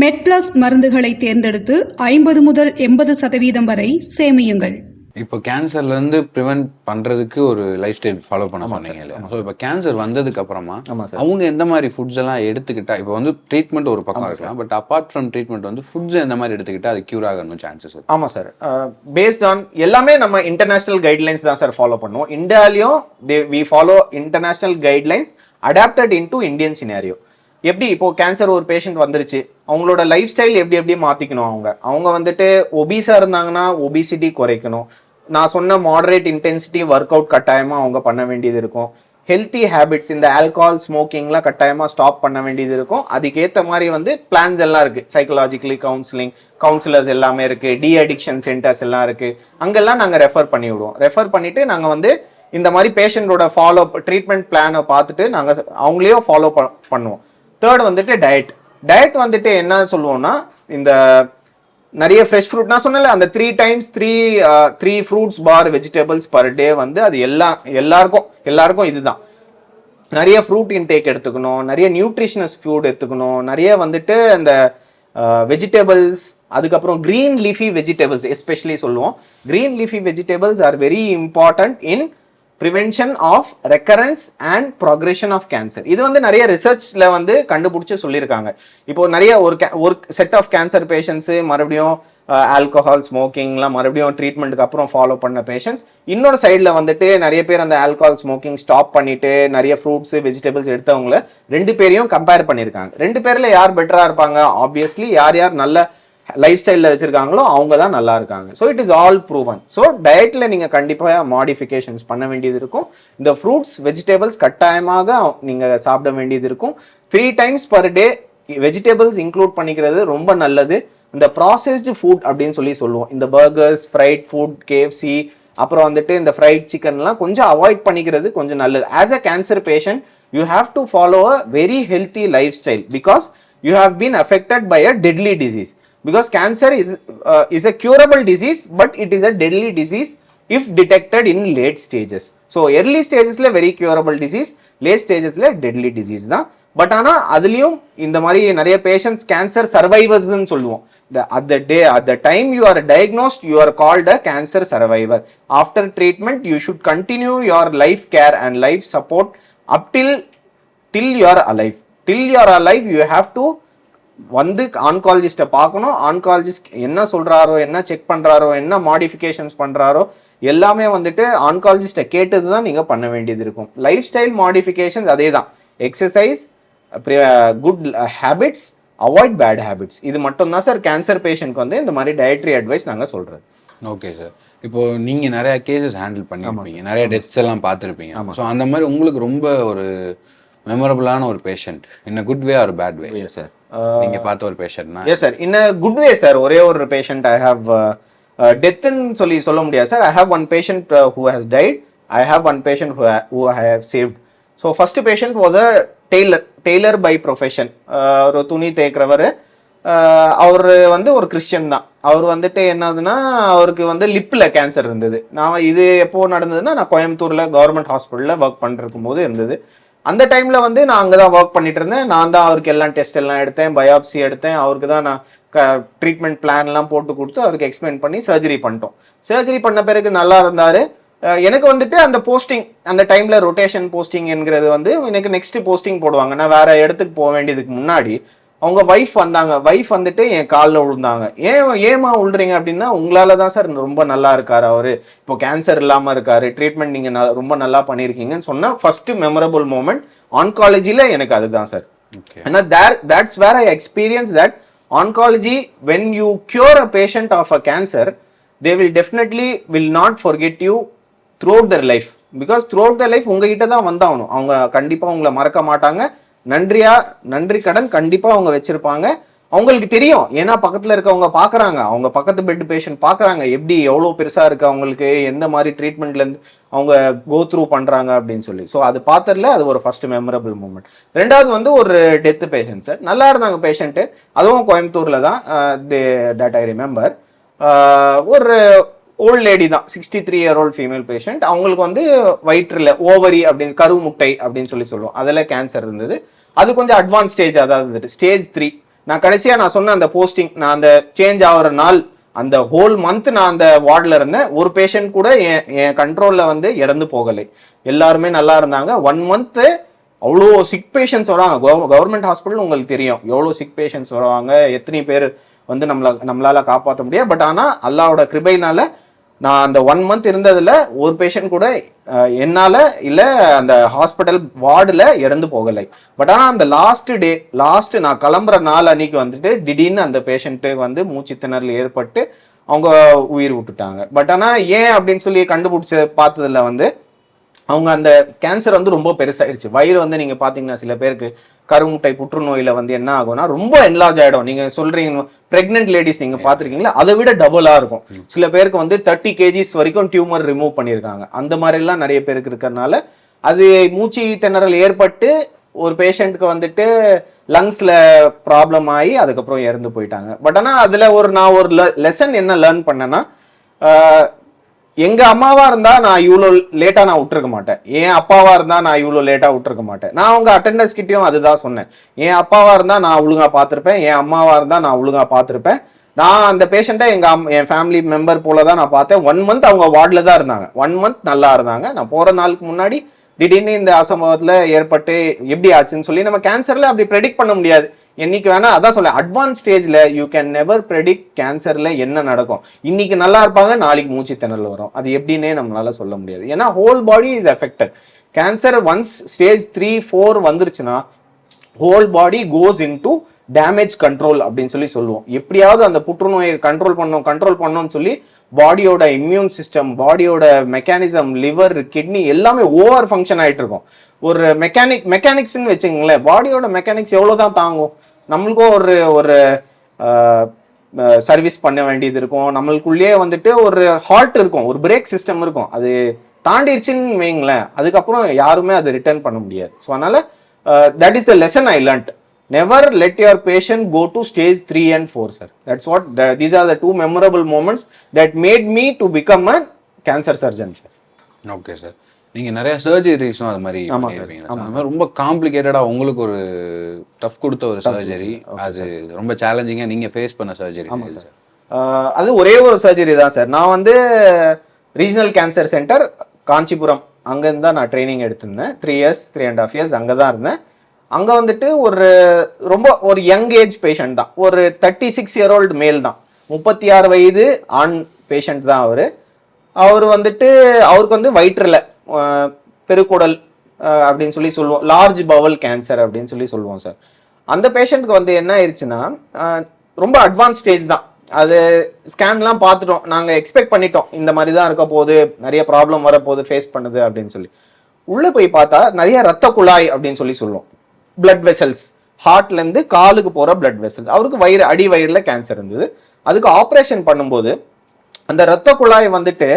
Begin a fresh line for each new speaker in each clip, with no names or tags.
மெட்பிளஸ் மருந்துகளை தேர்ந்தெடுத்து ஐம்பது முதல் எண்பது சதவீதம் வரை சேமியுங்கள்.
இப்போ கேன்சர்ல இருந்து ப்ரிவென்ட் பண்றதுக்கு ஒரு லைஃப் ஸ்டைல் ஃபாலோ பண்ண சொன்னீங்க இல்லையா? ஸோ இப்போ கேன்சர் வந்ததுக்கு அப்புறமா
ஆமா சார்.
அவங்க எந்த மாதிரி ஃபுட்ஸ் எல்லாம் எடுத்துக்கிட்டா இப்போ வந்து ட்ரீட்மெண்ட் ஒரு பக்கம் இருக்கலாம் பட் அப்பார்ட் ஃப்ரம் ட்ரீட்மெண்ட் வந்து ஃபுட்ஸ் எந்த மாதிரி எடுத்துக்கிட்டா அது கியூர் ஆகணும் சான்சஸ்
ஆமாம் சார். பேஸ்ட் ஆன் எல்லாமே நம்ம இன்டர்நேஷனல் கைட்லைன்ஸ் தான் சார் ஃபாலோ பண்ணுவோம். இந்தியாலையும் they we follow international guidelines adapted into Indian scenario எப்படி இப்போ கேன்சர் ஒரு பேஷண்ட் வந்துருச்சு அவங்களோட லைஃப் ஸ்டைல் எப்படி எப்படி மாற்றிக்கணும் அவங்க? அவங்க வந்துட்டு ஒபீஸாக இருந்தாங்கன்னா ஒபிசிட்டி குறைக்கணும். நான் சொன்ன மாடரேட் இன்டென்சிட்டி ஒர்க் அவுட் கட்டாயமாக அவங்க பண்ண வேண்டியது இருக்கும். ஹெல்த்தி ஹேபிட்ஸ் இந்த ஆல்கஹால் ஸ்மோக்கிங்லாம் கட்டாயமாக ஸ்டாப் பண்ண வேண்டியது இருக்கும். அதுக்கேற்ற மாதிரி வந்து பிளான்ஸ் எல்லாம் இருக்குது சைக்கலாஜிக்கலி கவுன்சிலிங் கவுன்சிலர்ஸ் எல்லாமே இருக்குது டி அடிக்ஷன் சென்டர்ஸ் எல்லாம் இருக்குது அங்கெல்லாம் நாங்கள் ரெஃபர் பண்ணி விடுவோம். ரெஃபர் பண்ணிவிட்டு நாங்கள் வந்து இந்த மாதிரி பேஷண்ட்டோட ஃபாலோ ட்ரீட்மெண்ட் பிளானை பார்த்துட்டு நாங்கள் அவங்களையும் ஃபாலோ பண்ணுவோம். தேர்ட் வந்துட்டு டயட் டயட் வந்துட்டு என்ன சொல்லுவோம்னா இந்த நிறைய ஃப்ரெஷ் ஃப்ரூட் நான் சொன்னல அந்த three times three three fruits for vegetables per day வந்து அது எல்லா எல்லாருக்கும் எல்லாருக்கும் இதுதான். நிறைய ஃப்ரூட் இன்டேக் எடுத்துக்கணும் நிறைய நியூட்ரிஷனஸ் ஃபுட் எடுத்துக்கணும் நிறைய வந்துட்டு அந்த வெஜிடபிள்ஸ் அதுக்கப்புறம் க்ரீன் லீஃபி வெஜிடபிள்ஸ் எஸ்பெஷலி சொல்லுவோம். Green leafy vegetables are very important in prevention of recurrence and progression of cancer இது வந்து நிறைய ரிசர்ச்சில் வந்து கண்டுபிடிச்சு சொல்லியிருக்காங்க. இப்போ நிறைய ஒரு ஒரு செட் ஆஃப் கேன்சர் பேஷண்ட்ஸு மறுபடியும் ஆல்கஹால் ஸ்மோக்கிங்லாம் மறுபடியும் ட்ரீட்மெண்ட்டுக்கு அப்புறம் ஃபாலோ பண்ண பேஷண்ட்ஸ் இன்னொரு சைடில் வந்துட்டு நிறைய பேர் அந்த ஆல்கஹால் ஸ்மோக்கிங் ஸ்டாப் பண்ணிட்டு நிறைய ஃப்ரூட்ஸு வெஜிடபிள்ஸ் எடுத்தவங்கள ரெண்டு பேரையும் கம்பேர் பண்ணியிருக்காங்க. ரெண்டு பேரில் யார் பெட்டராக இருப்பாங்க? ஆப்வியஸ்லி யார் யார் நல்ல லைஃப் ஸ்டைலில் வச்சுருக்காங்களோ அவங்க தான் நல்லா இருக்காங்க. So it is all proven so டயட்டில் நீங்கள் கண்டிப்பாக மாடிஃபிகேஷன்ஸ் பண்ண வேண்டியது இருக்கும். இந்த ஃப்ரூட்ஸ் வெஜிடபிள்ஸ் கட்டாயமாக நீங்கள் சாப்பிட வேண்டியது இருக்கும். Three times per day vegetables include பண்ணிக்கிறது ரொம்ப நல்லது. இந்த ப்ராசஸ்டு ஃபுட் அப்படின்னு சொல்லி சொல்லுவோம். இந்த பர்கர்ஸ் ஃப்ரைட் ஃபுட் கேஎஃப்சி அப்புறம் வந்துட்டு இந்த ஃப்ரைட் சிக்கன்லாம் கொஞ்சம் அவாய்ட் பண்ணிக்கிறது கொஞ்சம் நல்லது. As a cancer patient you have to follow a very healthy lifestyle because you have been affected by a deadly disease because cancer is is is a disease but but it is a deadly disease if detected in late so early ஸ்டேஜஸில் very curable disease late ஸ்டேஜஸில் deadly disease தான் but ஆனால் அதுலேயும் இந்த மாதிரி நிறைய patients cancer சர்வைவர்ஸ்ன்னு சொல்லுவோம் the at the day at the time you are diagnosed you are called a cancer survivor after treatment you should continue your life care and life support up till till till your alive till your alive you have to வந்து ஆன்காலஜிஸ்ட்டை பார்க்கணும். Oncologist என்ன சொல்றாரோ என்ன check பண்றாரோ என்ன modifications பண்றாரோ எல்லாமே வந்துட்டு ஆன்காலஜிஸ்ட்டை கேட்டது தான் நீங்கள் பண்ண வேண்டியது இருக்கும். லைஃப் ஸ்டைல் மாடிஃபிகேஷன்ஸ் அதே தான் exercise good habits avoid bad habits இது மட்டும் தான் சார் கேன்சர் பேஷண்ட்க்கு வந்து இந்த மாதிரி டயட்ரி அட்வைஸ் நாங்கள் சொல்கிறது
ஓகே சார் இப்போ நீங்க நிறைய கேசஸ் ஹேண்டில் பண்ணியிருப்பீங்க நிறைய டெத்ஸ் எல்லாம் பார்த்துருப்பீங்க. ஸோ அந்த மாதிரி உங்களுக்கு ரொம்ப ஒரு மெமரபிளான ஒரு patient in good way or bad way
sir
நீங்க பார்த்த ஒரு பேஷண்ட்னா
yes sir in good way sir ஒரே ஒரு பேஷண்ட் ஐ ஹாவ் டெத்துன்னு சொல்லி சொல்ல முடியாது sir I have one patient who has died I have one patient who I have saved so first patient was a tailor tailor by profession ஒரு துணி தேய்க்கிறவர். Uh, அவர் வந்து ஒரு கிறிஸ்டியன் தான். அவர் வந்துட்டு என்னதுன்னா அவருக்கு வந்து லிப்பில் கேன்சர் இருந்தது. நான் இது எப்போ நடந்ததுன்னா நான் கோயம்புத்தூரில் கவர்மெண்ட் ஹாஸ்பிட்டலில் ஒர்க் பண்ணிருக்கும் போது இருந்தது. அந்த டைம்ல வந்து நான் அங்கே தான் ஒர்க் பண்ணிட்டு இருந்தேன். நான் தான் அவருக்கு எல்லாம் டெஸ்ட் எல்லாம் எடுத்தேன் பயாப்சி எடுத்தேன். அவருக்கு தான் நான் ட்ரீட்மெண்ட் பிளான்லாம் போட்டு கொடுத்து அவருக்கு எக்ஸ்பிளைன் பண்ணி சர்ஜரி பண்ணிட்டோம். சர்ஜரி பண்ண பிறகு நல்லா இருந்தார். எனக்கு வந்துட்டு அந்த போஸ்டிங் அந்த டைமில் ரொட்டேஷன் போஸ்டிங் என்கிறது வந்து எனக்கு நெக்ஸ்ட் போஸ்டிங் போடுவாங்க. நான் வேற இடத்துக்கு போக வேண்டியதுக்கு முன்னாடி அவங்க ஒய்ஃப் வந்தாங்க. ஒய்ஃப் வந்துட்டு என் காலில் விழுந்தாங்க ஏன் ஏமா விழுறீங்க அப்படின்னா உங்களால தான் சார் ரொம்ப நல்லா இருக்காரு அவரு. இப்போ கேன்சர் இல்லாம இருக்காரு. ட்ரீட்மெண்ட் நீங்க ந- ரொம்ப நல்லா பண்ணியிருக்கீங்கன்னு சொன்னா ஃபர்ஸ்ட் மெமரபிள் மூமெண்ட் ஆன்காலஜில எனக்கு அதுதான் சார். ஏன்னா there that's where I experience that oncology when you cure a patient of a cancer they will definitely will not forget you throughout their life because throughout their life உங்ககிட்ட தான் வந்தாகணும் அவங்க கண்டிப்பா உங்களை மறக்க மாட்டாங்க. நன்றியா? நன்றி கடன் கண்டிப்பா அவங்க வச்சிருப்பாங்க. அவங்களுக்கு தெரியும். ஏன்னா பக்கத்துல இருக்கவங்க பாக்குறாங்க. அவங்க பக்கத்து பெட் பேஷண்ட் பாக்குறாங்க. எப்படி எவ்வளவு பெருசா இருக்கு அவங்களுக்கு? எந்த மாதிரி ட்ரீட்மெண்ட்ல இருந்து அவங்க கோ த்ரூ பண்றாங்க அப்படின்னு சொல்லி. ஸோ அது பார்த்ததுல அது ஒரு ஃபர்ஸ்ட் மெமரபிள் மூமெண்ட் ரெண்டாவது வந்து ஒரு டெத்து பேஷண்ட் சார் நல்லா இருந்தாங்க பேஷண்ட்டு அதுவும் கோயம்புத்தூர்ல தான் தட் ஐ ரிமெம்பர் ஒரு ஓல்ட் லேடி தான் sixty three year old female patient அவங்களுக்கு வந்து வயிற்றில் ஓவரி அப்படின்னு கரு முட்டை அப்படின்னு சொல்லி சொல்லுவோம். அதில் கேன்சர் இருந்தது. அது கொஞ்சம் அட்வான்ஸ் ஸ்டேஜ் அதாவது ஸ்டேஜ் த்ரீ நான் கடைசியாக நான் சொன்ன அந்த போஸ்டிங் நான் அந்த சேஞ்ச் ஆகிற நாள் அந்த ஹோல் மந்த் நான் அந்த வார்டில் இருந்தேன். ஒரு பேஷண்ட் கூட என் என் கண்ட்ரோலில் வந்து இறந்து போகலை. எல்லாருமே நல்லா இருந்தாங்க. ஒன் மந்த்து அவ்வளோ சிக் பேஷண்ட்ஸ் வராங்க. கவர்மெண்ட் ஹாஸ்பிட்டல் உங்களுக்கு தெரியும். எவ்வளோ சிக் பேஷண்ட்ஸ் வருவாங்க? எத்தனை பேர் வந்து நம்மளை நம்மளால் காப்பாற்ற முடியாது. பட் ஆனால் அல்லாவோட கிருபையினால நான் அந்த ஒன் மந்த் இருந்ததில் ஒரு பேஷண்ட் கூட என்னால் இல்லை அந்த ஹாஸ்பிட்டல் வார்டில் இறந்து போகலை. பட் ஆனால் அந்த லாஸ்ட் டே லாஸ்ட் நான் கிளம்புற நாள் அன்னைக்கு வந்துட்டு திடீர்னு அந்த பேஷண்ட்டு வந்து மூச்சு திணறல் ஏற்பட்டு அவங்க உயிர் விட்டுட்டாங்க. பட் ஆனால் ஏன் அப்படின்னு சொல்லி கண்டுபிடிச்ச பார்த்ததுல வந்து அவங்க அந்த கேன்சர் வந்து ரொம்ப பெருசாயிருச்சு. வயிறு வந்து நீங்கள் பார்த்தீங்கன்னா சில பேருக்கு கருமுட்டை புற்றுநோயில வந்து என்ன ஆகும்னா ரொம்ப என்லார்ஜ் ஆயிடும். நீங்க சொல்றீங்க பிரெக்னென்ட் லேடிஸ் நீங்க பாத்திருக்கீங்களா அதை விட டபுளா இருக்கும். சில பேருக்கு வந்து தேர்ட்டி கேஜிஸ் வரைக்கும் டியூமர் ரிமூவ் பண்ணியிருக்காங்க. அந்த மாதிரி எல்லாம் நிறைய பேருக்கு இருக்கறனால அது மூச்சு திணறல் ஏற்பட்டு ஒரு பேஷண்ட்க்கு வந்துட்டு லங்ஸ்ல ப்ராப்ளம் ஆகி அதுக்கப்புறம் இறந்து போயிட்டாங்க. பட் ஆனா அதுல ஒரு நான் ஒரு லெசன் என்ன லேர்ன் பண்ணேன்னா எங்க அம்மாவா இருந்தா நான் இவ்வளோ லேட்டா நான் விட்டுருக்க மாட்டேன். என் அப்பாவா இருந்தா நான் இவ்வளோ லேட்டா விட்டுருக்க மாட்டேன். நான் உங்க அட்டண்டன்ஸ் கிட்டயும் அதுதான் சொன்னேன். என் அப்பாவா இருந்தா நான் ஒழுங்கா பார்த்துருப்பேன். என் அம்மாவா இருந்தா நான் ஒழுங்கா பார்த்துருப்பேன். நான் அந்த பேஷண்ட்டை எங்க என் ஃபேமிலி மெம்பர் போல தான் நான் பார்த்தேன். ஒன் மந்த் அவங்க வார்டில் தான் இருந்தாங்க. ஒன் மந்த் நல்லா இருந்தாங்க. நான் போற நாளுக்கு முன்னாடி திடீர்னு இந்த அசம்பவத்துல ஏற்பட்டு எப்படி ஆச்சுன்னு சொல்லி நம்ம கேன்சர்ல அப்படி ப்ரெடிக்ட் பண்ண முடியாது. என்னைக்கு வேணா அதான் சொல்ல அட்வான்ஸ் ஸ்டேஜ்ல யூ கேன் நெவர் ப்ரெடிக்ட் கேன்சர்ல என்ன நடக்கும். இன்னைக்கு நல்லா இருப்பாங்க நாளைக்கு மூச்சு திணறல் வரும். அது எப்படின்னே நம்மளால சொல்ல முடியாது. ஏன்னா whole body is affected cancer once stage three four வந்துருச்சுன்னா whole body goes into damage control அப்படின்னு சொல்லி சொல்லுவோம். எப்படியாவது அந்த புற்றுநோயை கண்ட்ரோல் பண்ணோம் கண்ட்ரோல் பண்ணணும்னு சொல்லி பாடியோட இம்யூன் சிஸ்டம் பாடியோட மெக்கானிசம் லிவர் கிட்னி எல்லாமே ஓவர் ஃபங்க்ஷன் ஆயிட்டு இருக்கும். ஒரு மெக்கானிக் மெக்கானிக்ஸ்னு வச்சுக்கோங்களேன். பாடியோட மெக்கானிக்ஸ் எவ்வளோ தான் தாங்கும். நம்மளுக்கும் ஒரு ஒரு சர்வீஸ் பண்ண வேண்டியது இருக்கும். நம்மளுக்குள்ளேயே வந்துட்டு ஒரு ஹார்ட் இருக்கும். ஒரு பிரேக் சிஸ்டம் இருக்கும். அது தாண்டிடுச்சுன்னு வைங்களேன் அதுக்கப்புறம் யாருமே அது ரிட்டர்ன் பண்ண முடியாது. ஸோ அதனால that is the lesson I learned never let your patient go to stage three and four sir that's what these are the two memorable moments that made me to become a cancer surgeon sir
okay sir நீங்க நிறைய சர்ஜரிஸும் அது மாதிரி அது மாதிரி ரொம்ப காம்ப்ளிகேட்டடா உங்களுக்கு ஒரு tough கொடுத்த ஒரு சர்ஜரி அது ரொம்ப சேலஞ்சிங்கா நீங்க ஃபேஸ் பண்ண சர்ஜரி
அது ஒரே ஒரு சர்ஜரி தான் சார். நான் வந்து ரீஜனல் கேன்சர் சென்டர் காஞ்சிபுரம். அங்கேருந்து தான் நான் ட்ரைனிங் எடுத்திருந்தேன். Three years three and half years அங்கே தான் இருந்தேன். அங்கே வந்துட்டு ஒரு ரொம்ப ஒரு யங் ஏஜ் பேஷண்ட் தான். ஒரு தேர்ட்டி சிக்ஸ் இயர் ஓல்டு மேல் தான். முப்பத்தி ஆறு வயது ஆண் பேஷண்ட் தான் அவர். அவர் வந்துட்டு அவருக்கு வந்து வயிற்றில் பெருக்குடல் அப்படின்னு சொல்லி சொல்லுவோம். லார்ஜ் பவல் கேன்சர் அப்படின்னு சொல்லி சொல்லுவோம் சார் அந்த பேஷண்ட்க்கு வந்து என்ன ஆயிடுச்சுன்னா ரொம்ப அட்வான்ஸ் ஸ்டேஜ் தான். அது ஸ்கேன்லாம் பார்த்துட்டோம். நாங்கள் எக்ஸ்பெக்ட் பண்ணிட்டோம். இந்த மாதிரி தான் இருக்க போது நிறைய ப்ராப்ளம் வரப்போகுது ஃபேஸ் பண்ணுது அப்படின்னு சொல்லி. உள்ளே போய் பார்த்தா நிறைய ரத்த குழாய் அப்படின்னு சொல்லி சொல்லுவோம். பிளட் வெசல்ஸ் ஹார்ட்லேருந்து காலுக்கு போகிற பிளட் வெசல்ஸ் அவருக்கு வயிறு அடி வயிறில் கேன்சர் இருந்தது. அதுக்கு ஆப்ரேஷன் பண்ணும்போது அந்த ரத்த குழாய் வந்துட்டு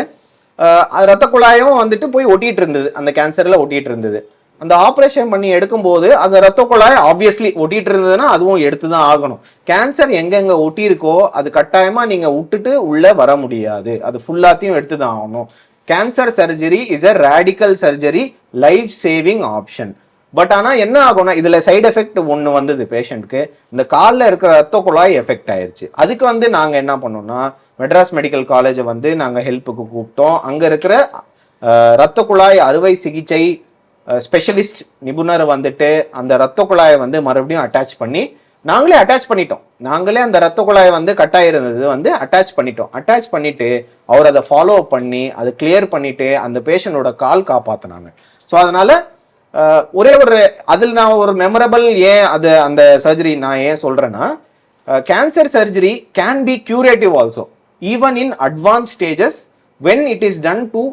ரத்த குழாயும் வந்துட்டு போய் ஒட்டிட்டு இருந்தது அந்த கேன்சரில் ஒட்டிட்டு இருந்தது அந்த ஆப்ரேஷன் பண்ணி எடுக்கும்போது அந்த ரத்த குழாய் ஆப்வியஸ்லி ஒட்டிட்டு இருந்ததுன்னா அதுவும் எடுத்து தான் ஆகணும். கேன்சர் எங்கெங்க ஒட்டி இருக்கோ அது கட்டாயமா நீங்க விட்டுட்டு உள்ள வர முடியாது. அது ஃபுல்லாத்தையும் எடுத்து தான் ஆகணும். Cancer surgery is a radical surgery life saving option but ஆனால் என்ன ஆகும்னா இதில் சைடு எஃபெக்ட் ஒன்று வந்தது பேஷண்ட்டுக்கு இந்த காலில் இருக்கிற ரத்த குழாய் எஃபெக்ட் ஆயிருச்சு. அதுக்கு வந்து நாங்கள் என்ன பண்ணோம்னா மெட்ராஸ் மெடிக்கல் காலேஜை வந்து நாங்கள் ஹெல்ப்புக்கு கூப்பிட்டோம். அங்கே இருக்கிற அஹ், ரத்த குழாய் அறுவை சிகிச்சை ஸ்பெஷலிஸ்ட் நிபுணர் வந்துட்டு அந்த ரத்த குழாயை வந்து மறுபடியும் அட்டாச் பண்ணி நாங்களே அட்டாச் பண்ணிட்டோம். நாங்களே அந்த ரத்த குழாயை வந்து கட்டாயிருந்தது வந்து அட்டாச் பண்ணிட்டோம். அட்டாச் பண்ணிட்டு அவர் அதை ஃபாலோ பண்ணி அதை கிளியர் பண்ணிட்டு அந்த பேஷண்டோட கால் காப்பாற்றினாங்க ஸோ அதனால ஒரே ஒரு அதில் நான் ஒரு மெமரபிள் ஏன் அது அந்த சர்ஜரி நான் ஏன் சொல்கிறேன்னா cancer surgery can be curative also even in advance stages when it is done to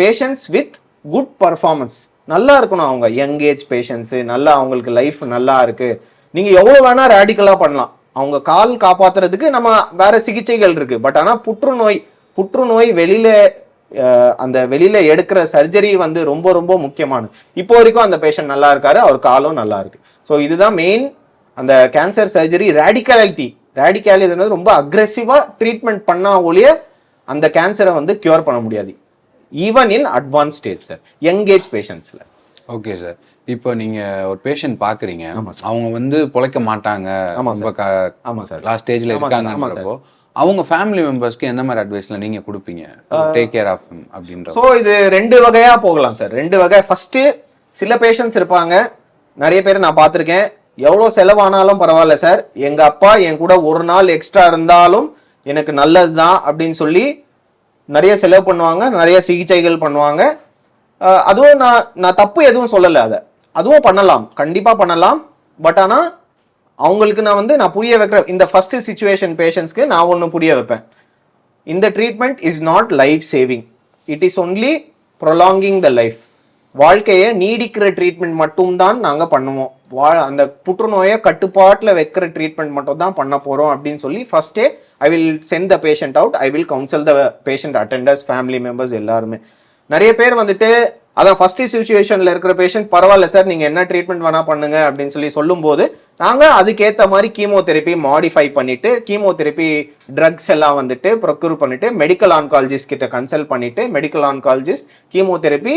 patients with good performance நல்லா இருக்கணும் அவங்க. யங் ஏஜ் பேஷண்ட்ஸு நல்லா அவங்களுக்கு லைஃப் நல்லா இருக்குது நீங்கள் எவ்வளோ வேணால் ரேடிக்கலாக பண்ணலாம். அவங்க கால் காப்பாத்துறதுக்கு நம்ம வேற சிகிச்சைகள் இருக்குது பட் ஆனால் புற்றுநோய் புற்றுநோய் வெளியில் அந்த வெளியில் எடுக்கிற சர்ஜரி வந்து ரொம்ப ரொம்ப முக்கியமானது. இப்போ வரைக்கும் அந்த பேஷண்ட் நல்லா இருக்காரு அவர் காலும் நல்லா இருக்கு. ஸோ இதுதான் மெயின் அந்த கேன்சர் சர்ஜரி ரேடிகாலிட்டி ரேடிகாலிட்டி ரொம்ப அக்ரெசிவா ட்ரீட்மெண்ட் பண்ணா ஒழிய அந்த கேன்சரை வந்து கியூர் பண்ண முடியாது. Even in advance stage sir young age பேஷண்ட்ஸ்ல
okay sir இப்போ நீங்க ஒரு பேஷண்ட் பாக்குறீங்க.
ஆமா
அவங்க வந்து பொழைக்க மாட்டாங்க. ரொம்ப
ஆமா சார்
லாஸ்ட் ஸ்டேஜ்ல இருக்காங்கன்றப்போ அவங்க ஃபேமிலி மெம்பர்ஸ்க்கு எந்த மாதிரி அட்வைஸ்ல நீங்க கொடுப்பீங்க? டேக் கேர் ஆஃப் அப்படின்ற
ஸோ இது ரெண்டு வகையா போகலாம் சார் ரெண்டு வகை. ஃபர்ஸ்ட் சில பேஷண்ட்ஸ் இருப்பாங்க. நிறைய பேர் நான் பார்த்துருக்கேன். எவ்வளோ செலவானாலும் பரவாயில்ல சார் எங்கள் அப்பா என் கூட ஒரு நாள் எக்ஸ்ட்ரா இருந்தாலும் எனக்கு நல்லது தான் அப்படின்னு சொல்லி நிறைய செலவு பண்ணுவாங்க நிறைய சிகிச்சைகள் பண்ணுவாங்க. அதுவும் நான் நான் தப்பு எதுவும் சொல்லலை அதை. அதுவும் பண்ணலாம். கண்டிப்பாக பண்ணலாம். பட் ஆனால் அவங்களுக்கு நான் வந்து நான் புரிய வைக்கிற இந்த ஃபஸ்ட்டு சுச்சுவேஷன் பேஷண்ட்ஸ்க்கு நான் ஒன்று புரிய வைப்பேன். இந்த treatment is not life saving it is only prolonging the life வாழ்க்கையை நீடிக்கிற ட்ரீட்மெண்ட் மட்டும்தான் நாங்கள் பண்ணுவோம். வா அந்த புற்றுநோயை கட்டுப்பாட்டில் வைக்கிற ட்ரீட்மெண்ட் மட்டும் தான் பண்ண போகிறோம் அப்படின்னு சொல்லி ஃபஸ்ட்டே I will send the patient out I will counsel the patient attenders family members எல்லாருமே. நிறைய பேர் வந்துட்டு அதான் ஃபர்ஸ்ட் சுச்சுவேஷனில் இருக்கிற பேஷண்ட் பரவாயில்ல சார் நீங்கள் என்ன ட்ரீட்மெண்ட் வேணால் பண்ணுங்க அப்படின்னு சொல்லி சொல்லும்போது நாங்கள் அதுக்கேற்ற மாதிரி கீமோதெரப்பி மாடிஃபை பண்ணிவிட்டு கீமோதெரப்பி ட்ரக்ஸ் எல்லாம் வந்துட்டு ப்ரொக்யூர் பண்ணிவிட்டு மெடிக்கல் ஆன்காலஜிஸ்ட் கிட்ட கன்சல்ட் பண்ணிவிட்டு மெடிக்கல் ஆன்காலஜிஸ்ட் கீமோதெரப்பி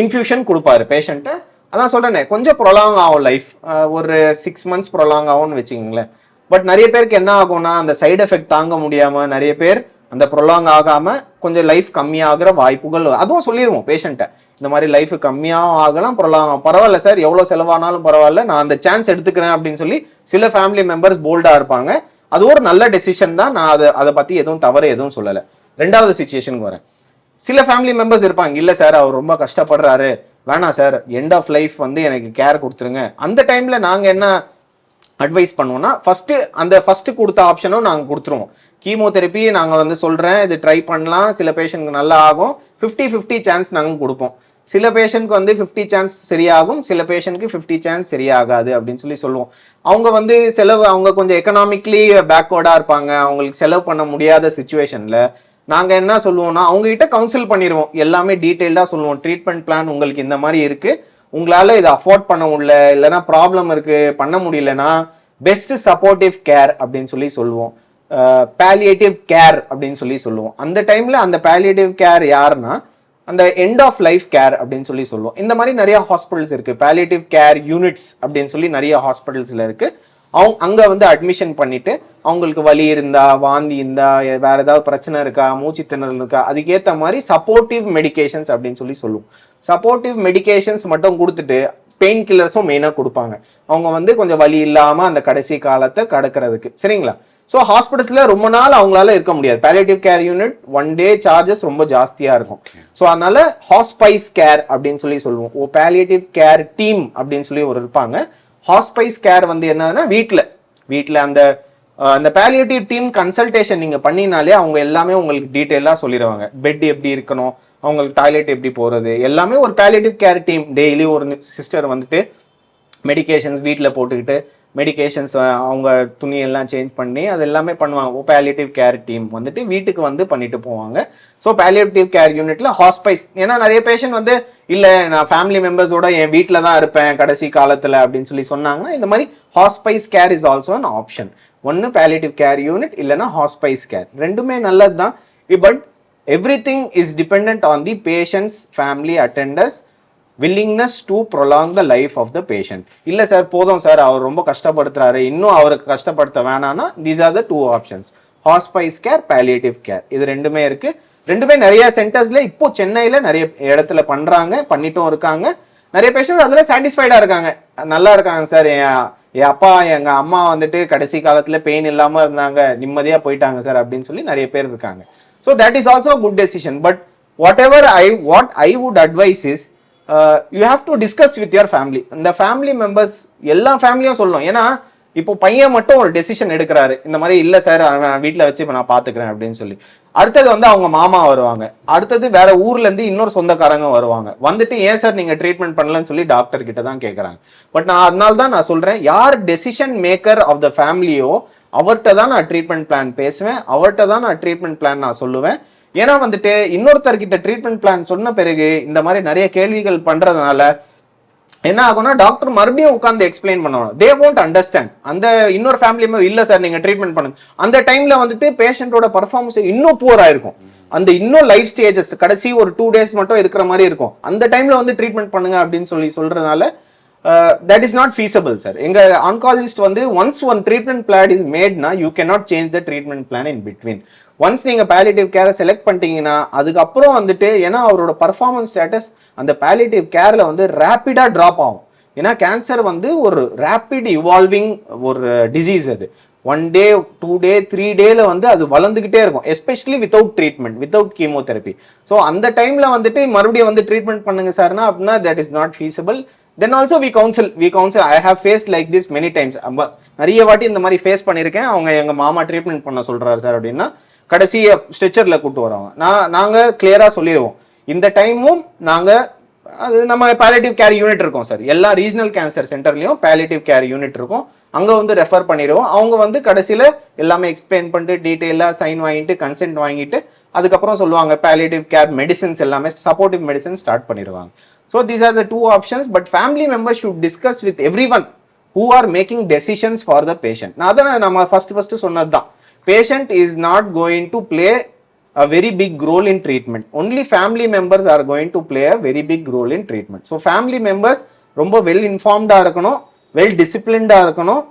இன்ஃபியூஷன் கொடுப்பாரு பேஷண்ட்டை அதான் சொல்றேனே கொஞ்சம் ப்ரொலாங் ஆகும் லைஃப் ஒரு சிக்ஸ் மந்த்ஸ் ப்ரொலாங் ஆகும்னு வச்சுக்கோங்களேன். பட் நிறைய பேருக்கு என்ன ஆகும்னா அந்த சைடு எஃபெக்ட் தாங்க முடியாம நிறைய பேர் அந்த ப்ரொலாங் ஆகாம கொஞ்சம் லைஃப் கம்மியாகிற வாய்ப்புகள் அதுவும் சொல்லிடுவோம் பேஷண்ட்டை இந்த மாதிரி லைஃப் கம்மியாகவும் ஆகலாம் ப்ரொலாங் ஆகும். பரவாயில்ல சார் எவ்வளோ செலவானாலும் பரவாயில்ல நான் அந்த சான்ஸ் எடுத்துக்கிறேன் அப்படின்னு சொல்லி சில ஃபேமிலி மெம்பர்ஸ் போல்டாக இருப்பாங்க. அது ஒரு நல்ல டெசிஷன் தான். நான் அதை அதை பற்றி எதுவும் தவறு எதுவும் சொல்லலை. ரெண்டாவது சுச்சுவேஷனுக்கு வரேன். சில ஃபேமிலி மெம்பர்ஸ் இருப்பாங்க இல்லை சார் அவர் ரொம்ப கஷ்டப்படுறாரு. வேணாம் சார் எண்ட் ஆஃப் லைஃப் வந்து எனக்கு கேர் கொடுத்துருங்க. அந்த டைமில் நாங்கள் என்ன அட்வைஸ் பண்ணுவோம்னா ஃபஸ்ட்டு அந்த ஃபஸ்ட்டு கொடுத்த ஆப்ஷனும் நாங்கள் கொடுத்துருவோம். கீமோதெரப்பி நாங்கள் வந்து சொல்கிறேன் இது ட்ரை பண்ணலாம் சில பேஷண்ட்க்கு நல்லா ஆகும். ஃபிஃப்டி ஃபிஃப்டி சான்ஸ் நாங்கள் கொடுப்போம். சில பேஷண்ட்க்கு வந்து ஃபிஃப்டி சான்ஸ் சரியாகும் சில பேஷண்ட்க்கு ஃபிஃப்டி சான்ஸ் சரியாகாது அப்படின்னு சொல்லி சொல்லுவோம். அவங்க வந்து செலவு அவங்க கொஞ்சம் எக்கனாமிக்லி பேக்வேர்டாக இருப்பாங்க. அவங்களுக்கு செலவு பண்ண முடியாத சுச்சுவேஷனில் நாங்கள் என்ன சொல்லுவோம்னா அவங்ககிட்ட கவுன்சில் பண்ணிடுவோம் எல்லாமே டீட்டெயில்டாக சொல்லுவோம். ட்ரீட்மெண்ட் பிளான் உங்களுக்கு இந்த மாதிரி இருக்குது உங்களால் இதை அஃபோர்ட் பண்ண முடியல இல்லைன்னா ப்ராப்ளம் இருக்குது பண்ண முடியலன்னா பெஸ்ட் சப்போர்ட்டிவ் கேர் அப்படின்னு சொல்லி சொல்லுவோம். பேலியேட்டிவ் கேர் அப்படின்னு சொல்லி சொல்லுவோம். அந்த டைமில் அந்த பேலியேட்டிவ் கேர் யாருன்னா அந்த எண்ட் ஆஃப் லைஃப் கேர் அப்படின்னு சொல்லி சொல்லுவோம். இந்த மாதிரி நிறைய ஹாஸ்பிட்டல்ஸ் இருக்குது பேலியேட்டிவ் கேர் யூனிட்ஸ் அப்படின்னு சொல்லி நிறைய ஹாஸ்பிட்டல்ஸில் இருக்குது அவங்க அங்கே வந்து அட்மிஷன் பண்ணிட்டு அவங்களுக்கு வலி இருந்தா வாந்தி இருந்தா வேற ஏதாவது பிரச்சனை இருக்கா மூச்சு திணறல் இருக்கா அதுக்கேற்ற மாதிரி சப்போர்ட்டிவ் மெடிகேஷன்ஸ் அப்படின்னு சொல்லி சொல்லுவோம். சப்போர்ட்டிவ் மெடிகேஷன்ஸ் மட்டும் கொடுத்துட்டு பெயின் கில்லர்ஸும் மெயினாக கொடுப்பாங்க. அவங்க வந்து கொஞ்சம் வலி இல்லாமல் அந்த கடைசி காலத்தை கடக்கிறதுக்கு. சரிங்களா? ஸோ ஹாஸ்பிட்டல்ஸில் ரொம்ப நாள் அவங்களால இருக்க முடியாது. Palliative care unit one day charges ரொம்ப ஜாஸ்தியாக இருக்கும். ஸோ அதனால ஹாஸ்பைஸ் கேர் அப்படின்னு சொல்லி சொல்லுவோம். ஓ பேலியேட்டிவ் கேர் டீம் அப்படின்னு சொல்லி ஒரு இருப்பாங்க. ஹாஸ்பைஸ் கேர் வந்து என்னதுன்னா வீட்டில் வீட்டில் அந்த அந்த பேலியேட்டிவ் டீம் கன்சல்டேஷன் நீங்கள் பண்ணினாலே அவங்க எல்லாமே உங்களுக்கு டீட்டெயிலாக சொல்லிடுவாங்க பெட் எப்படி இருக்கணும் அவங்களுக்கு டாய்லெட் எப்படி போகிறது எல்லாமே ஒரு பேலியேட்டிவ் கேர் டீம் டெய்லி ஒரு சிஸ்டர் வந்துட்டு மெடிகேஷன்ஸ் வீட்டில் போட்டுக்கிட்டு மெடிகேஷன்ஸ் அவங்க துணியெல்லாம் சேஞ்ச் பண்ணி அது எல்லாமே பண்ணுவாங்க. பேலியேட்டிவ் கேர் டீம் வந்துட்டு வீட்டுக்கு வந்து பண்ணிட்டு போவாங்க. ஸோ பேலியேட்டிவ் கேர் யூனிட்ல ஹாஸ்பைஸ் ஏன்னா நிறைய பேஷண்ட் வந்து இல்லை நான் ஃபேமிலி மெம்பர்ஸோட என் வீட்டில் தான் இருப்பேன் கடைசி காலத்தில் அப்படின்னு சொல்லி சொன்னாங்கன்னா இந்த மாதிரி hospice care is also an option ஒன்று பேலேட்டிவ் கேர் யூனிட் இல்லைன்னா ஹாஸ்பைஸ் கேர் ரெண்டுமே நல்லது தான் but everything is depend on the patients family attenders willingness to prolong the life of the patient இல்லை சார் போதும் சார் அவர் ரொம்ப கஷ்டப்படுத்துறாரு. இன்னும் அவருக்கு கஷ்டப்படுத்த வேணாம்னா these are the two options hospice care palliative care இது ரெண்டுமே இருக்குது ரெண்டுமே நிறைய சென்டர்ஸ்ல இப்போ சென்னையில நிறைய இடத்துல பண்றாங்க பண்ணிட்டும் இருக்காங்க. நிறைய பேஷண்ட் அதுல சாட்டிஸ்ஃபைடா இருக்காங்க. நல்லா இருக்காங்க சார் என் என் அப்பா எங்க அம்மா வந்துட்டு கடைசி காலத்துல பெயின் இல்லாம இருந்தாங்க நிம்மதியா போயிட்டாங்க சார் அப்படின்னு சொல்லி நிறைய பேர் இருக்காங்க. So that is also good decision but whatever I what I would advise is you have to discuss with your family இந்த ஃபேமிலி மெம்பர்ஸ் எல்லா ஃபேமிலியும் சொல்லணும். ஏன்னா இப்போ பையன் மட்டும் ஒரு டெசிஷன் எடுக்கிறாரு. இந்த மாதிரி இல்லை சார் நான் வீட்டில் வச்சு இப்போ நான் பார்த்துக்கிறேன் அப்படின்னு சொல்லி. அடுத்தது வந்து அவங்க மாமா வருவாங்க. அடுத்தது வேற ஊர்ல இருந்து இன்னொரு சொந்தக்காரங்க வருவாங்க. வந்துட்டு ஏன் சார் நீங்க ட்ரீட்மெண்ட் பண்ணலன்னு சொல்லி டாக்டர் கிட்ட தான் கேட்குறாங்க பட் நான் அதனால தான் நான் சொல்றேன் யார் டெசிஷன் மேக்கர் ஆஃப் த ஃபேமிலியோ அவர்கிட்ட தான் நான் ட்ரீட்மெண்ட் பிளான் பேசுவேன். அவர்கிட்ட தான் நான் ட்ரீட்மெண்ட் பிளான் நான் சொல்லுவேன். ஏன்னா வந்துட்டு இன்னொருத்தர்கிட்ட ட்ரீட்மெண்ட் பிளான் சொன்ன பிறகு இந்த மாதிரி நிறைய கேள்விகள் பண்றதுனால என்ன ஆகும்னா டாக்டர் மறுபடியும் உட்காந்து எக்ஸ்பிளைன் பண்ணணும் தே ஒன்ட் அண்டர்ஸ்டாண்ட் அந்த இன்னொரு ஃபேமிலி இல்லை சார் நீங்க ட்ரீட்மெண்ட் பண்ணுங்க. அந்த டைம்ல வந்துட்டு பேஷண்டோட பர்ஃபார்மன்ஸ் இன்னும் புவர் ஆயிருக்கும். அந்த இன்னும் லைஃப் ஸ்டேஜஸ் கடைசி ஒரு டூ டேஸ் மட்டும் இருக்கிற மாதிரி இருக்கும். அந்த டைம்ல வந்து ட்ரீட்மெண்ட் பண்ணுங்க அப்படின்னு சொல்லி சொல்றதுனால that is not feasible sir எங்க ஆன்காலஜிஸ்ட் வந்து once one treatment plan is மேட்னா you not change the treatment plan in between once நீங்கள் பேலிட்டிவ் கேரை செலக்ட் பண்ணிட்டீங்கன்னா அதுக்கப்புறம் வந்துட்டு ஏன்னா அவரோட பர்ஃபார்மன்ஸ் ஸ்டேட்டஸ் அந்த பேலிட்டிவ் கேரில் வந்து ரேப்பிடாக ட்ராப் ஆகும். ஏன்னா கேன்சர் வந்து ஒரு ரேப்பிட் இவால்விங் ஒரு டிசீஸ் அது. One day two day three டேல வந்து அது வளர்ந்துக்கிட்டே இருக்கும். Especially without treatment without chemotherapy so அந்த டைம்ல வந்துட்டு மறுபடியும் வந்து ட்ரீட்மெண்ட் பண்ணுங்க சார்னா அப்படின்னா that is not feasible then also we counsel we counsel I have face like this many times நிறைய வாட்டி இந்த மாதிரி ஃபேஸ் பண்ணியிருக்கேன் அவங்க எங்கள் மாமா ட்ரீட்மெண்ட் பண்ண சொல்கிறாரு சார் அப்படின்னா கடைசி ஸ்ட்ரெச்சரில் கூட்டு வராங்க நான் நாங்கள் கிளியராக சொல்லிடுவோம் இந்த டைமும் நாங்கள் அது நம்ம பேலேட்டிவ் கேர் யூனிட் இருக்கும் சார் எல்லா ரீஜனல் கேன்சர் சென்டர்லேயும் பேலேட்டிவ் கேர் யூனிட் இருக்கும். அங்கே வந்து ரெஃபர் பண்ணிடுவோம் அவங்க வந்து கடைசியில் எல்லாமே எக்ஸ்பிளைன் பண்ணிட்டு டீட்டெயிலாக சைன் வாங்கிட்டு கன்சென்ட் வாங்கிட்டு அதுக்கப்புறம் சொல்லுவாங்க பேலேட்டிவ் கேர் மெடிசின்ஸ் எல்லாமே சப்போர்ட்டிவ் மெடிசன் ஸ்டார்ட் பண்ணிடுவாங்க so these are the two options but family members should discuss with everyone who are making decisions for the patient நான் அதை நம்ம ஃபர்ஸ்ட் ஃபர்ஸ்ட் சொன்னது தான் patient is not going to play a very big role in treatment. Only family members are going to play a very big role in treatment. So family members ரொம்ப well இன்ஃபார்ம்டா இருக்கணும் well டிசிப்ளின்டா இருக்கணும்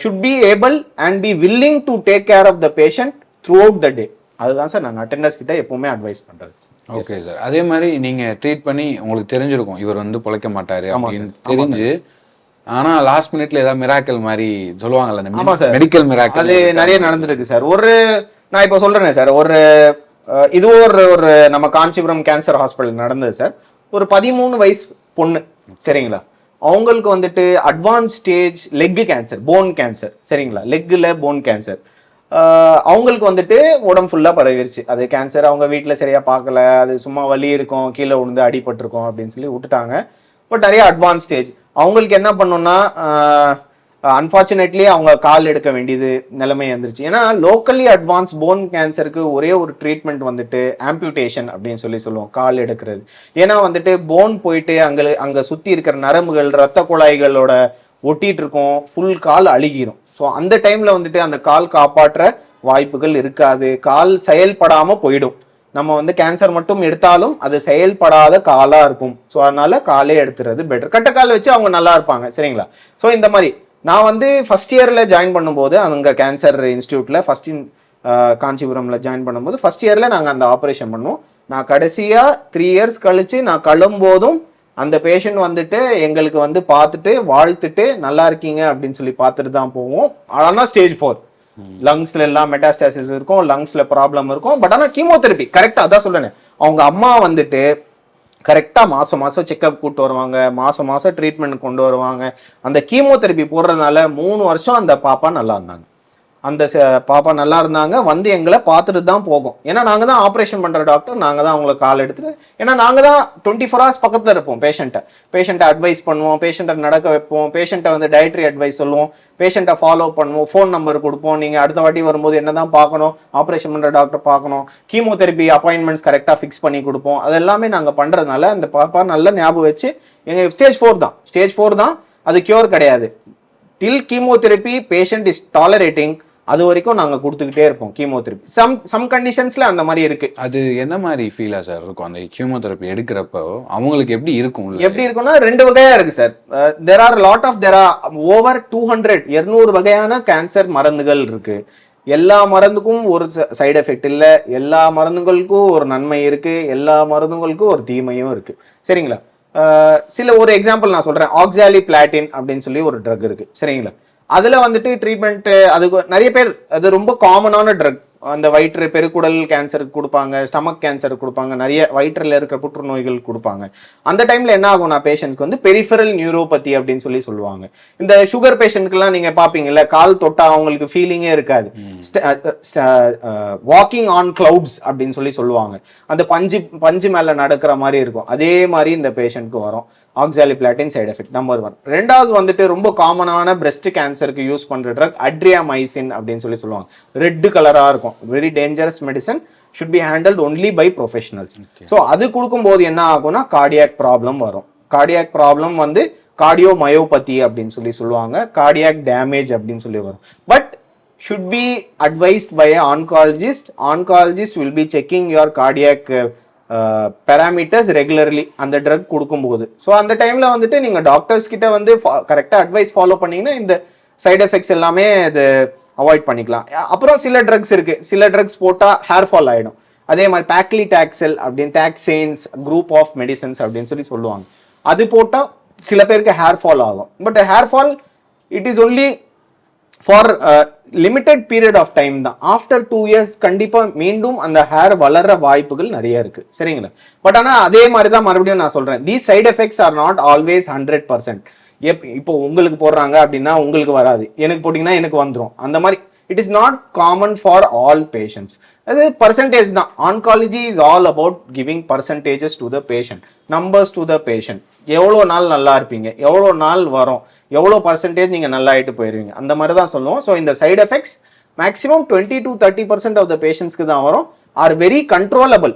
should be able and be willing to take care of the patient throughout the day அதுதான் sir நாங்கள் attenders கிட்ட எப்பவுமே advice பண்றது.
ஓகே சார் அதே மாதிரி நீங்க ட்ரீட் பண்ணி உங்களுக்கு தெரிஞ்சிருக்கும் இவர் வந்து பொழைக்க மாட்டாரு அப்படின்னு தெரிஞ்சு ஆனா லாஸ்ட் மினிட்ல ஏதாவது மிராக்கல் மாதிரி சொல்லுவாங்கல்ல
ஆமா சார்.
மெடிக்கல் மிராக்கல்
அது நிறைய நடந்திருக்கு சார் ஒரு நான் இப்போ சொல்றேனே சார் ஒரு இதுவும் ஒரு ஒரு நம்ம காஞ்சிபுரம் கேன்சர் ஹாஸ்பிட்டல் நடந்தது சார் ஒரு பதிமூணு வயசு பொண்ணு சரிங்களா? அவங்களுக்கு வந்துட்டு advance stage leg cancer bone cancer சரிங்களா? லெக்கில் போன் கேன்சர் அவங்களுக்கு வந்துட்டு உடம்பு ஃபுல்லாக பரவிருச்சு. அது கேன்சர் அவங்க வீட்டில் சரியா பார்க்கல. அது சும்மா வலி இருக்கும் கீழே விழுந்து அடிபட்டிருக்கும் அப்படின்னு சொல்லி விட்டுட்டாங்க. பட் நிறைய அட்வான்ஸ் ஸ்டேஜ் அவங்களுக்கு என்ன பண்ணோம்னா அன்ஃபார்ச்சுனேட்லி அவங்க கால் எடுக்க வேண்டியது நிலைமை வந்துருச்சு. ஏன்னா லோக்கலி அட்வான்ஸ் போன் கேன்சருக்கு ஒரே ஒரு ட்ரீட்மெண்ட் வந்துட்டு ஆம்பியூட்டேஷன் அப்படின்னு சொல்லி சொல்லுவோம் கால் எடுக்கிறது. ஏன்னா வந்துட்டு போன் போயிட்டு அங்கே அங்கே சுற்றி இருக்கிற நரம்புகள் ரத்த குழாய்களோட ஒட்டிட்டு இருக்கும் ஃபுல் கால் அழுகிடும் ஸோ அந்த டைமில் வந்துட்டு அந்த கால் காப்பாற்ற வாய்ப்புகள் இருக்காது. கால் செயல்படாமல் போயிடும். நம்ம வந்து கேன்சர் மட்டும் எடுத்தாலும் அது செயல்படாத காலாக இருக்கும். ஸோ அதனால காலே எடுத்துறது பெட்டர் கட்டக்கால் வச்சு அவங்க நல்லா இருப்பாங்க சரிங்களா? ஸோ இந்த மாதிரி. நான் வந்து ஃபர்ஸ்ட் இயரில் ஜாயின் பண்ணும்போது அங்கே கேன்சர் இன்ஸ்டியூட்டில் ஃபஸ்ட் இன் காஞ்சிபுரமில் ஜாயின் பண்ணும்போது ஃபஸ்ட் இயரில் நாங்கள் அந்த ஆப்ரேஷன் பண்ணுவோம் நான் கடைசியாக த்ரீ இயர்ஸ் கழித்து நான் கழும்போதும் அந்த பேஷண்ட் வந்துட்டு எங்களுக்கு வந்து பார்த்துட்டு வாழ்த்துட்டு நல்லா இருக்கீங்க அப்படின்னு சொல்லி பார்த்துட்டு தான் போவோம். ஆனால் ஸ்டேஜ் ஃபோர் லங்ஸ்ல எல்லாம் மெட்டாஸ்டாசிஸ் இருக்கும் லங்ஸ்ல ப்ராப்ளம் இருக்கும். பட் ஆனால் கீமோதெரப்பி கரெக்டாக அதான் சொல்லுறேன் அவங்க அம்மா வந்துட்டு கரெக்டாக மாதம் மாதம் செக்அப் கூட்டு வருவாங்க மாதம் மாதம் ட்ரீட்மெண்ட் கொண்டு வருவாங்க. அந்த கீமோதெரப்பி போடுறதுனால மூணு வருஷம் அந்த பாப்பா நல்லா இருந்தாங்க. அந்த ச- பாப்பா நல்லா இருந்தாங்க வந்து எங்களை பார்த்துட்டு தான் போகும். ஏன்னா நாங்கள் தான் ஆப்ரேஷன் பண்ணுற டாக்டர் நாங்கள் தான் அவங்களை கால் எடுத்துட்டு ஏன்னா நாங்கள் தான் டுவெண்ட்டி ஃபோர் ஹவர்ஸ் பக்கத்தில் இருப்போம் பேஷண்ட்டை பேஷண்ட்டை அட்வைஸ் பண்ணுவோம் பேஷண்ட்டை நடக்க வைப்போம் பேஷண்ட்டை வந்து டயட்ரி அட்வைஸ் சொல்லுவோம் பேஷண்ட்டை ஃபாலோ பண்ணுவோம் ஃபோன் நம்பர் கொடுப்போம் நீங்கள் அடுத்த வாட்டி வரும்போது என்ன தான் பார்க்கணும் ஆப்ரேஷன் பண்ணுற டாக்டர் பார்க்கணும் கீமோதெரப்பி அப்பாயின்மெண்ட்ஸ் கரெக்டாக ஃபிக்ஸ் பண்ணி கொடுப்போம் அதெல்லாமே நாங்கள் பண்ணுறதுனால அந்த பாப்பா நல்ல ஞாபகம் வச்சு எங்கள் ஸ்டேஜ் ஃபோர் தான். ஸ்டேஜ் ஃபோர் தான் அது கியூர் கிடையாது. Till chemotherapy patient is tolerating அது வரைக்கும் நாங்க கொடுத்துக்கிட்டே இருப்போம் கீமோதெரப்பி சம் சம் கண்டிஷன்ஸ்ல அந்த மாதிரி இருக்கு.
அது என்ன மாதிரி ஃபீலா சார் இருக்கும்? அந்த கீமோதெரப்பி எடுக்கிறப்போ அவங்களுக்கு எப்படி இருக்கும்?
எப்படி இருக்கும்னா ரெண்டு வகையா இருக்கு sir there are lot of there are over two hundred இருநூறு வகையான கேன்சர் மருந்துகள் இருக்கு. எல்லா மருந்துக்கும் ஒரு சைடு எஃபெக்ட் இல்ல. எல்லா மருந்துகளுக்கும் ஒரு நன்மை இருக்கு. எல்லா மருந்துகளுக்கும் ஒரு தீமையும் இருக்கு. சரிங்களா? சில ஒரு எக்ஸாம்பிள் நான் சொல்றேன். ஆக்சாலி பிளாட்டின் அப்படின்னு சொல்லி ஒரு ட்ரக் இருக்கு. சரிங்களா? அதுல வந்துட்டு ட்ரீட்மெண்ட் அதுக்கு நிறைய பேர் அது ரொம்ப காமனான ட்ரக் அந்த வயிற்று பெருக்குடல் கேன்சருக்கு கொடுப்பாங்க ஸ்டமக் கேன்சருக்கு கொடுப்பாங்க நிறைய வயிற்றில் இருக்கிற புற்றுநோய்கள் கொடுப்பாங்க. அந்த டைம்ல என்ன ஆகும்னா பேஷண்ட்ஸ்க்கு வந்து பெரிஃபரல் நியூரோபதி அப்படின்னு சொல்லி சொல்லுவாங்க. இந்த சுகர் பேஷண்ட்க்குலாம் நீங்க பாப்பீங்கல்ல கால் தொட்டா அவங்களுக்கு ஃபீலிங்கே இருக்காது. வாக்கிங் ஆன் கிளவுட்ஸ் அப்படின்னு சொல்லி சொல்லுவாங்க. அந்த பஞ்சு பஞ்சு மேல நடக்கிற மாதிரி இருக்கும். அதே மாதிரி இந்த பேஷண்ட்க்கு வரும். ஆக்சாலி பிளாட்டின் சைடு எஃபெக்ட் நம்பர் ஒன் ரெண்டாவது வந்துட்டு ரொம்ப காமனான பிரஸ்ட் கேன்சருக்கு யூஸ் பண்ற ட்ரக் அட்ரியாமைசின் அப்படின்னு சொல்லி சொல்லுவாங்க. ரெட் கலரா இருக்கும். Very dangerous medicine should be handled only by professionals so அது கொடுக்கும்போது என்ன ஆகும்னா கார்டியாக் ப்ராப்ளம் வரும். கார்டியாக் ப்ராப்ளம் வந்து கார்டியோ மயோபதி அப்படின்னு சொல்லி சொல்லுவாங்க. கார்டியாக் டேமேஜ் அப்படின்னு சொல்லி வரும். But should be advised by a oncologist. Oncologist will be checking your cardiac parameters regularly அந்த ட்ரக் கொடுக்கும்போது. ஸோ அந்த டைமில் வந்துட்டு நீங்கள் டாக்டர்ஸ் கிட்ட வந்து கரெக்டாக அட்வைஸ் ஃபாலோ பண்ணீங்கன்னா இந்த சைடு எஃபெக்ட்ஸ் எல்லாமே அது அவாய்ட் பண்ணிக்கலாம். அப்புறம் சில ட்ரக்ஸ் இருக்குது சில ட்ரக்ஸ் போட்டால் ஹேர் ஃபால் ஆகிடும் அதே மாதிரி பேக்லி டாக்ஸல் அப்படின்னு டாக்ஸேன்ஸ் குரூப் ஆஃப் மெடிசன்ஸ் அப்படின்னு சொல்லி சொல்லுவாங்க. அது போட்டால் சில பேருக்கு ஹேர் ஃபால் ஆகும். But hair fall it is only for limited period of time தான். ஆஃப்டர் டூ இயர்ஸ் கண்டிப்பாக மீண்டும் அந்த ஹேர் வளர்ற வாய்ப்புகள் நிறைய இருக்கு. சரிங்களா? பட் ஆனால் அதே மாதிரி தான் மறுபடியும் நான் சொல்றேன். These side effects are not always hundred percent எப் இப்போ உங்களுக்கு போடுறாங்க அப்படின்னா உங்களுக்கு வராது. எனக்கு போட்டிங்கன்னா எனக்கு வந்துடும் அந்த மாதிரி it is not common for all patients அது பர்சன்டேஜ் தான். Oncology is all about giving percentages to the patient numbers to the patient எவ்வளோ நாள் நல்லா இருப்பீங்க? எவ்வளோ நாள் வரும்? எவ்வளோ பர்சன்டேஜ் நீங்கள் நல்லா ஆயிட்டு போயிருவீங்க. அந்த மாதிரி தான் சொல்லுவோம். ஸோ இந்த side effects maximum twenty to thirty percent of the பேஷண்ட்ஸ்க்கு தான் வரும். ஆர் வெரி கண்ட்ரோலபிள்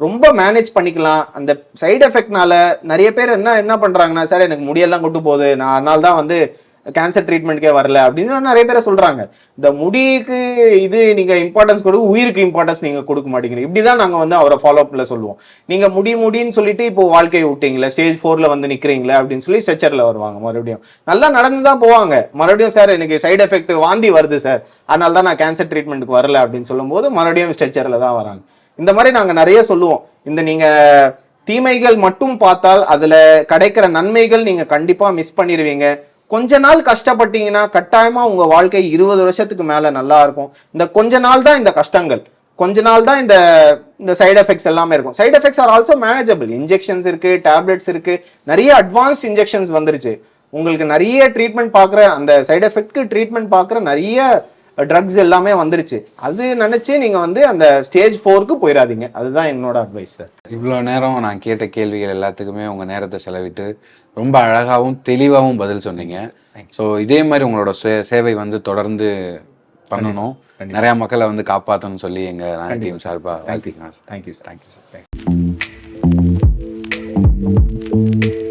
ரொம்ப மேனேஜ் பண்ணிக்கலாம். அந்த சைடு எஃபெக்ட்னால நிறைய பேர் என்ன என்ன பண்ணுறாங்கன்னா சார் எனக்கு முடியெல்லாம் கொட்டு போகுது. நான் அதனால தான் வந்து கேன்சர் ட்ரீட்மெண்ட்கே வரல அப்படின்னு நிறைய பேரை சொல்கிறாங்க இந்த முடிக்கு இது நீங்கள் இம்பார்ட்டன்ஸ் கொடுக்க உயிருக்கு இம்பார்ட்டன்ஸ் நீங்கள் கொடுக்க மாட்டேங்கிறீங்க. இப்படிதான் நாங்கள் வந்து அவரை ஃபாலோ அப்பில் சொல்லுவோம். நீங்கள் முடி முடின்னு சொல்லிட்டு இப்போ வாழ்க்கையை விட்டீங்களே ஸ்டேஜ் ஃபோரில் வந்து நிற்கிறீங்களே அப்படின்னு சொல்லி ஸ்ட்ரெச்சரில் வருவாங்க மறுபடியும். நல்லா நடந்து தான் போவாங்க. மறுபடியும் சார் எனக்கு சைடு எஃபெக்ட் வாந்தி வருது சார் அதனால தான் நான் கேன்சர் ட்ரீட்மெண்ட்டுக்கு வரல அப்படின்னு சொல்லும்போது மறுபடியும் ஸ்ட்ரெச்சரில் தான் வராங்க. இந்த மாதிரி நாங்கள் நிறைய சொல்லுவோம். இந்த நீங்கள் தீமைகள் மட்டும் பார்த்தால் அதில் கிடைக்கிற நன்மைகள் நீங்கள் கண்டிப்பாக மிஸ் பண்ணிடுவீங்க கொஞ்ச நாள் கஷ்டப்பட்டீங்கன்னா கட்டாயமாக உங்கள் வாழ்க்கை இருபது வருஷத்துக்கு மேலே நல்லா இருக்கும். இந்த கொஞ்ச நாள் தான் இந்த கஷ்டங்கள். கொஞ்ச நாள் தான் இந்த இந்த சைடு எஃபெக்ட்ஸ் எல்லாமே இருக்கும். Side effects are also manageable injections இருக்கு டேப்லெட்ஸ் இருக்கு. நிறைய அட்வான்ஸ் இன்ஜெக்ஷன்ஸ் வந்துருச்சு. உங்களுக்கு நிறைய ட்ரீட்மெண்ட் பார்க்குற அந்த சைடு எஃபெக்ட்க்கு ட்ரீட்மெண்ட் பார்க்குற நிறைய ட்ரக்ஸ் எல்லாமே வந்துருச்சு. அது நினச்சி நீங்கள் வந்து அந்த ஸ்டேஜ் ஃபோருக்கு போயிடாதீங்க அதுதான் என்னோட அட்வைஸ் சார்
இவ்வளோ நேரம் நான் கேட்ட கேள்விகள் எல்லாத்துக்குமே உங்கள் நேரத்தை செலவிட்டு ரொம்ப அழகாகவும் தெளிவாகவும் பதில் சொன்னீங்க. ஸோ இதே மாதிரி உங்களோட சேவை வந்து தொடர்ந்து பண்ணணும். நிறைய மக்களை வந்து காப்பாற்றணும்னு சொல்லி எங்கள் நாங்கள் டீம் சார்பாக வாழ்த்திக்கலாம் sir
thank you sir
thank you sir thank you